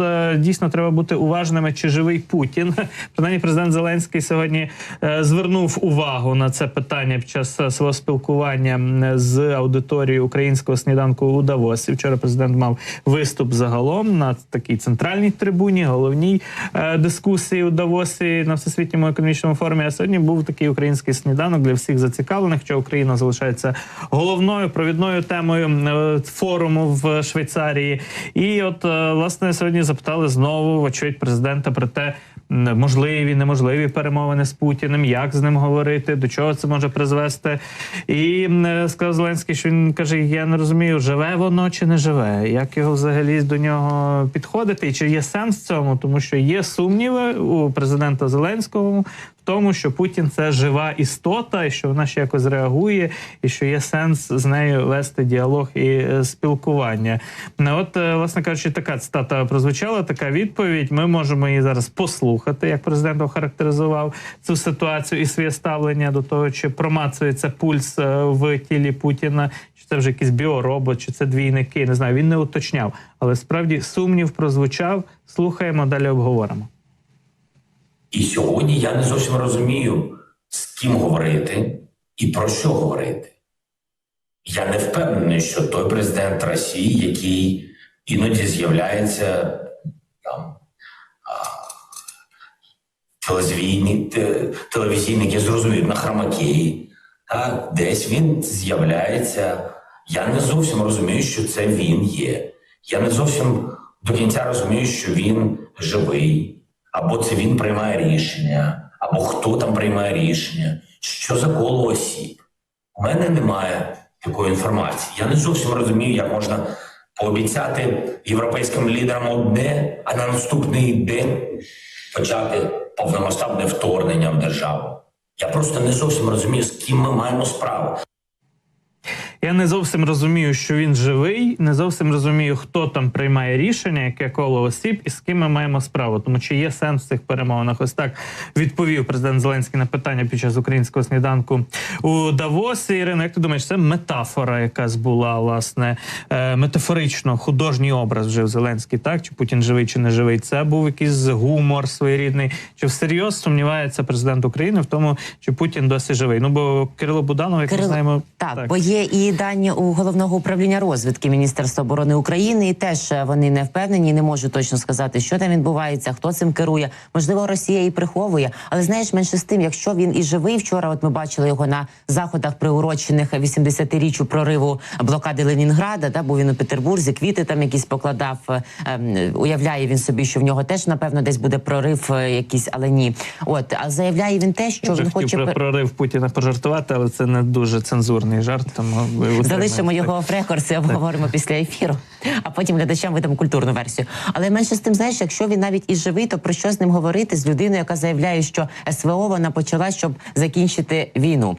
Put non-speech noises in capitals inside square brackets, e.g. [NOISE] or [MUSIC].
е, Дійсно, треба бути уважними, чи живий Путін. [LAUGHS] Принаймні, президент Зеленський сьогодні е, звернув увагу на це питання під час е, свого спілкування з аудиторією українського сніданку у Давосі. Вчора президент мав виступ загалом на такій центральній трибуні, головній дискусії у Давосі на всесвітньому економічному форумі. А сьогодні був такий український сніданок для всіх зацікавлених, що Україна залишається головною провідною темою форуму в Швейцарії. І от власне сьогодні запитали знову вочевидь президента про те. Можливі, неможливі перемовини з Путіним, як з ним говорити, до чого це може призвести. І е, сказав Зеленський, що він каже: Я не розумію, живе воно чи не живе, як його взагалі до нього підходити, і чи є сенс в цьому, тому що є сумніви у президента Зеленського в тому, що Путін це жива істота, і що вона ще якось реагує, і що є сенс з нею вести діалог і е, спілкування. От, е, власне кажучи, така цитата прозвучала, така відповідь. Ми можемо її зараз послухати, як президент охарактеризував цю ситуацію і своє ставлення до того, чи промацується пульс е, в тілі Путіна, чи це вже якийсь біоробот, чи це двійники. Не знаю, він не уточняв, але справді сумнів прозвучав. Слухаємо, далі обговоримо. І сьогодні я не зовсім розумію, з ким говорити і про що говорити. Я не впевнений, що той президент Росії, який іноді з'являється там телевізійний, те- телевізійник, я зрозумів, на хромакеї, так, десь він з'являється. Я не зовсім розумію, що це він є. Я не зовсім до кінця розумію, що він живий, або це він приймає рішення, або хто там приймає рішення, що за коло осіб. У мене немає такої інформації. Я не зовсім розумію, як можна пообіцяти європейським лідерам одне, а на наступний день почати повномасштабне вторгнення в державу. Я просто не зовсім розумію, з ким ми маємо справу. Я не зовсім розумію, що він живий, не зовсім розумію, хто там приймає рішення, яке коло осіб і з ким ми маємо справу. Тому чи є сенс в цих перемовинах? Ось так відповів президент Зеленський на питання під час українського сніданку у Давосі. Ірина, як ти думаєш, це метафора, якась була власне е, метафорично, художній образ вже Зеленський, так чи Путін живий, чи не живий? Це був якийсь гумор своєрідний. Чи всерйоз сумнівається президент України в тому, чи Путін досі живий? Ну бо Кирило Буданов, як ми Кирило, знаємо, так, бо є і дані у головного управління розвідки Міністерства оборони України, і теж е, вони не впевнені, не можуть точно сказати, що там відбувається, хто цим керує. Можливо, Росія і приховує. Але знаєш, менше з тим, якщо він і живий вчора, от ми бачили його на заходах, приурочених 80-річчю прориву блокади Ленінграда. Да, бо він у Петербурзі квіти там якісь покладав. е, ем, уявляє він собі, що в нього теж напевно десь буде прорив е, якийсь, але ні. От а заявляє він те, що Вже він хоче про прорив Путіна пожартувати, але це не дуже цензурний жарт. Тому ви Залишимо його в рекордсі, обговоримо після ефіру, а потім глядачам видамо культурну версію. Але менше з тим, знаєш, якщо він навіть і живий, то про що з ним говорити з людиною, яка заявляє, що СВО вона почала, щоб закінчити війну.